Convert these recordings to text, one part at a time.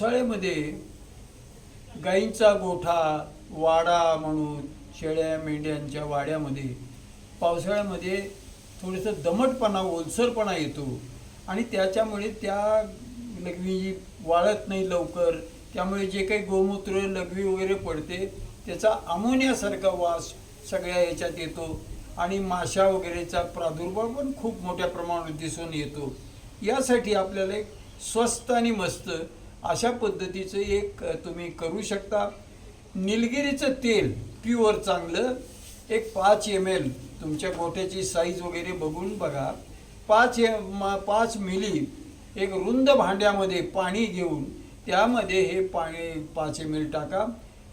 पावसाळ्यामध्ये गाईंचा गोठा वाडा म्हणून शेळ्या मेंढ्यांच्या वाड्यामध्ये पावसाळ्यामध्ये थोडंसं दमटपणा ओलसरपणा येतो. आणि त्याच्यामुळे त्या लघवी वाळत नाही लवकर. त्यामुळे जे काही गोमूत्र लघवी वगैरे पडते त्याचा अमोनियासारखा वास सगळ्या याच्यात येतो. आणि माशा वगैरेचा प्रादुर्भाव पण खूप मोठ्या प्रमाणात दिसून येतो. यासाठी आपल्याला एक स्वस्त आणि मस्त अशा पद्धतीचं एक तुम्ही करू शकता. निलगिरीचं तेल प्युअर चांगलं. एक पाच एम एल तुमच्या गोठ्याची साईज वगैरे बघून बघा. पाच एम पाच मिली एक रुंद भांड्यामध्ये पाणी घेऊन त्यामध्ये हे पाणी पाच एम एल टाका.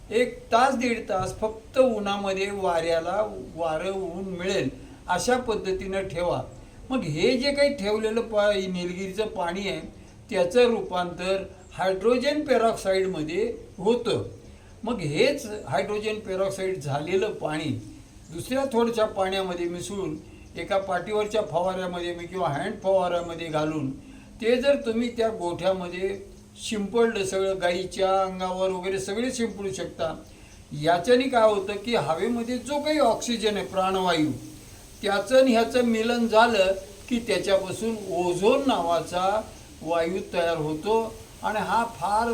एक तास दीड तास फक्त उन्हामध्ये वाऱ्याला वारं ऊन मिळेल. अशा पद्धतीनं ठेवा. मग हे जे काही ठेवलेलं पा निलगिरीचं पाणी आहे त्याचं रूपांतर हायड्रोजन पेरॉक्साईडमध्ये होतं. मग हेच हायड्रोजन पेरॉक्साईड झालेलं पाणी दुसऱ्या थोडच्या पाण्यामध्ये मिसळून एका पाठीवरच्या फवाऱ्यामध्ये मी किंवा हँड फवाऱ्यामध्ये घालून ते जर तुम्ही त्या गोठ्यामध्ये शिंपडलं सगळं गाईच्या अंगावर वगैरे सगळे शिंपडू शकता. याच्याने काय होतं की हवेमध्ये जो काही ऑक्सिजन आहे प्राणवायू त्याचं आणि ह्याचं मिलन झालं की त्याच्यापासून ओझोन नावाचा वायू तयार होतो. आणि हा फार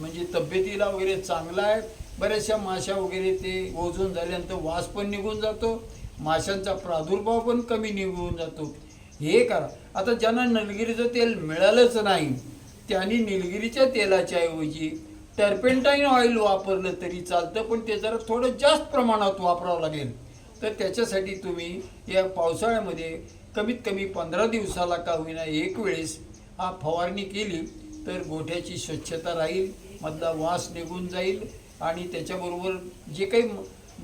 म्हणजे तब्येतीला वगैरे चांगला आहे. बऱ्याचशा माशा वगैरे ते ओझून झाल्यानंतर वास पण निघून जातो. माशांचा प्रादुर्भाव पण कमी निघून जातो. हे करा. आता ज्यांना निलगिरीचं तेल मिळालंच नाही त्यांनी निलगिरीच्या तेलाच्या ऐवजी टर्पेंटाईन ऑइल वापरलं तरी चालतं पण ते जरा थोडं जास्त प्रमाणात वापरावं लागेल. तर त्याच्यासाठी तुम्ही या पावसाळ्यामध्ये कमीत कमी पंधरा दिवसाला का होईना एक वेळेस हा फवारणी केली तर गोठ्याची स्वच्छता राहील मधला वास निघून जाईल आणि त्याच्याबरोबर जे काही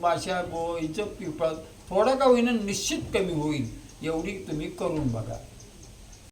माशा गो हिचं पिपळा थोडा का होईना निश्चित कमी होईल एवढी तुम्ही करून बघा.